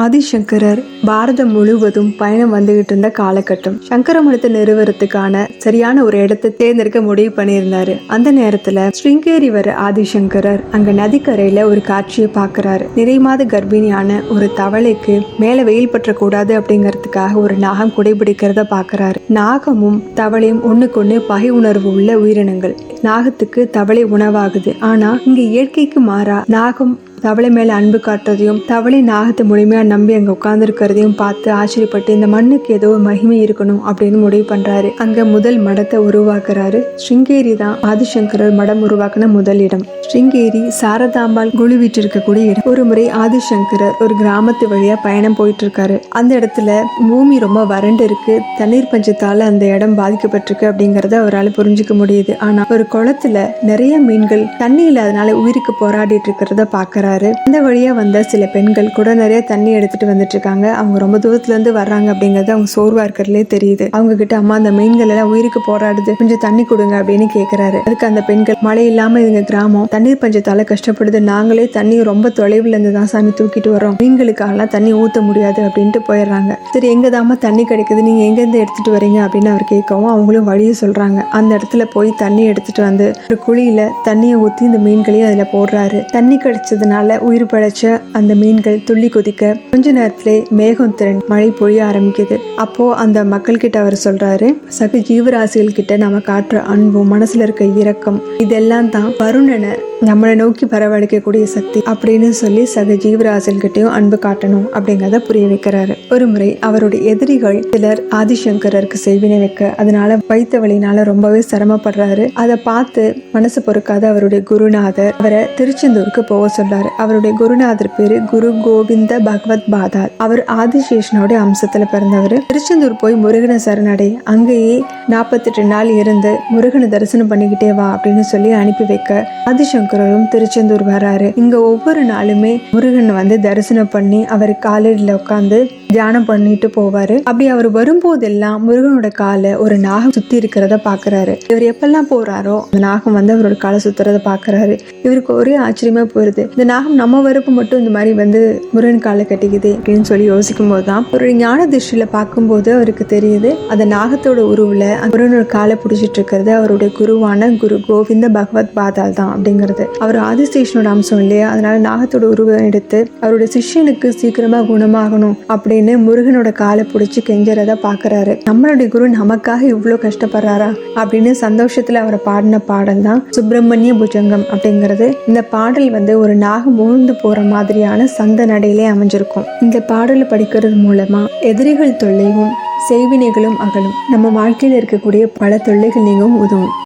ஆதிசங்கரர் பாரதம் முழுவதும் பயணம் வந்துகிட்டு இருந்த காலகட்டம். சங்கர மடத்தை நிறுவனத்துக்கான சரியான ஒரு இடத்தை தேர்ந்தெடுக்க முடிவு பண்ணியிருந்தாரு. அந்த நேரத்துல ஸ்ருங்கேரி வர ஆதிசங்கரர் அங்க நதிக்கரையில ஒரு காட்சியை பார்க்கறாரு நிறை மாத கர்ப்பிணியான ஒரு தவளைக்கு மேல வெயில் பற்றக்கூடாது அப்படிங்கிறதுக்காக ஒரு நாகம் குடைபிடிக்கிறத பார்க்கறாரு நாகமும் தவளையும் ஒண்ணுக்கு ஒண்ணு பகை உணர்வு உள்ள உயிரினங்கள். நாகத்துக்கு தவளை உணவாகுது. ஆனா இங்க இயற்கைக்கு மாறா நாகம் தவளை மேலே அன்பு காட்டுறதையும் தவளை நாகத்தை முழுமையாக நம்பி அங்கே உட்கார்ந்துருக்கிறதையும் பார்த்து ஆச்சரியப்பட்டு இந்த மண்ணுக்கு ஏதோ ஒரு மகிமை இருக்கணும் அப்படின்னு முடிவு பண்ணுறாரு அங்கே முதல் மடத்தை உருவாக்குறாரு ஸ்ருங்கேரி தான் ஆதிசங்கரர் மடம் உருவாக்கின முதல் இடம். ஸ்ருங்கேரி சாரதாம்பாள் குழு வீட்டு இருக்கக்கூடிய இடம். ஒரு முறை ஆதிசங்கரர் ஒரு கிராமத்து வழியாக பயணம் போயிட்டு இருக்காரு அந்த இடத்துல பூமி ரொம்ப வறண்டு இருக்கு. தண்ணீர் பஞ்சத்தால் அந்த இடம் பாதிக்கப்பட்டிருக்கு அப்படிங்கிறத அவரால் புரிஞ்சுக்க முடியுது. ஆனால் ஒரு குளத்துல நிறைய மீன்கள் தண்ணி இல்லாதனால உயிருக்கு போராடிட்டு இருக்கிறத பாக்குறாரு இந்த வழியாக வந்த சில பெண்கள் கூட நிறைய தண்ணி எடுத்துட்டு வந்துட்டு இருக்காங்க அவங்க ரொம்ப தூரத்துலேருந்து வர்றாங்க அப்படிங்கிறது அவங்க சோர்வாக இருக்கிறதுலே தெரியுது. அவங்க கிட்ட அம்மா அந்த மீன்கள் எல்லாம் உயிருக்கு போராடுது. கொஞ்சம் தண்ணி கொடுங்க அப்படின்னு கேட்குறாரு அதுக்கு அந்த பெண்கள் மழை இல்லாமல் எங்க கிராமம். தண்ணீர் பஞ்சத்தால கஷ்டப்படுது. நாங்களே தண்ணி ரொம்ப தொலைவுலேருந்து தான் சாமி தூக்கிட்டு வரோம் மீன்களுக்காகலாம் தண்ணி ஊற்ற முடியாது அப்படின்ட்டு போயிடுறாங்க. சரி எங்கே தாம தண்ணி கிடைக்குது? நீங்கள் எங்கேருந்து எடுத்துகிட்டு வரீங்க? அப்படின்னு அவர் கேட்கவும் அவங்களும் வழியை சொல்கிறாங்க அந்த இடத்துல போய் தண்ணி எடுத்துகிட்டு வந்து ஒரு குழியில் தண்ணியை ஊற்றி இந்த மீன்களையும் அதில் போடுறாரு. தண்ணி கிடைச்சதுனால உயிர் பழச்ச அந்த மீன்கள் துள்ளி குதிக்க கொஞ்ச நேரத்திலே மேகம் திரண்டு மழை பொழிய ஆரம்பிக்குது. அப்போ அந்த மக்கள் கிட்ட அவர் சொல்றாரு சக ஜீவராசிகள் கிட்ட நம்ம காட்டுற அன்பும் மனசுல இருக்க இரக்கம் இதெல்லாம் தான் வருணனை நம்மளை நோக்கி வரவழைக்கக்கூடிய சக்தி அப்படின்னு சொல்லி சக ஜீவராசிகள்கிட்டயும் அன்பு காட்டணும் அப்படிங்கிறத புரிய வைக்கிறாரு. ஒரு முறை அவருடைய எதிரிகள் சிலர் ஆதிசங்கரருக்கு செய்வினை வைக்க அதனால வைத்த வழினால ரொம்பவே சிரமப்படுறாரு. அதை பார்த்து மனசு பொறுக்காத அவருடைய குருநாதர் அவரை திருச்செந்தூருக்கு போக சொல்றாரு. அவருடைய குருநாதர் பேரு குரு கோவிந்த பகவத் பாதா. அவர் ஆதிசேஷனோட அம்சத்துல பிறந்தவர். திருச்செந்தூர் போய் முருகனை சரணடை. அங்கேயே நாற்பத்தெட்டு நாள் இருந்து முருகனை தரிசனம் பண்ணிக்கிட்டே வா அப்படின்னு சொல்லி அனுப்பி வைக்க ஆதிசங்கரரும் திருச்செந்தூர் வராரு. இங்க ஒவ்வொரு நாளுமே முருகன் வந்து தரிசனம் பண்ணி அவர் காலடியில் உட்காந்து தியானம் பண்ணிட்டு போவாரு. அப்படி அவர் வரும்போதெல்லாம் முருகனோட காலை ஒரு நாகம் சுத்தி இருக்கிறத பாக்குறாரு. இவர் எப்பெல்லாம் போறாரோ அந்த நாகம் வந்து அவரோட காலை சுத்துறத பாக்குறாரு. இவருக்கு ஒரே ஆச்சரியமா போயிருது. இந்த நாகம் நம்ம வரப்பு மட்டும் இந்த மாதிரி வந்து முருகன் காலை கட்டிக்குது அப்படின்னு சொல்லி யோசிக்கும் போது தான் ஒரு ஞான திருஷ்டியில பார்க்கும்போது அவருக்கு தெரியுது. அந்த நாகத்தோட உருவில் அந்த முருகனோட காலை பிடிச்சிட்டு இருக்கிறது அவருடைய குருவான குரு கோவிந்த பகவத் பாதால் தான் அப்படிங்கிறது. அவர் ஆதிசேஷனோட அம்சம் இல்லையா? அதனால நாகத்தோட உருவம் எடுத்து அவருடைய சிஷ்யனுக்கு சீக்கிரமா குணமாகணும் அப்படின்னு முருகனோட காலை பிடிச்சி கெஞ்சறத பாக்குறாரு நம்மளுடைய குரு நமக்காக இவ்வளோ கஷ்டப்படுறாரா? அப்படின்னு சந்தோஷத்துல அவரை பாடின பாடல் தான் சுப்பிரமணிய புஜங்கம் அப்படிங்கிறது. இந்த பாடல் வந்து ஒரு நாக நாகம் மூழ்ந்து போற மாதிரியான சந்த நடையிலே அமைஞ்சிருக்கும். இந்த பாடலை படிக்கிறது மூலமா எதிரிகள் தொல்லையும் செய்வினைகளும் அகலும். நம்ம வாழ்க்கையில் இருக்கக்கூடிய பல தொல்லைகள் நீங்கவும் உதவும்.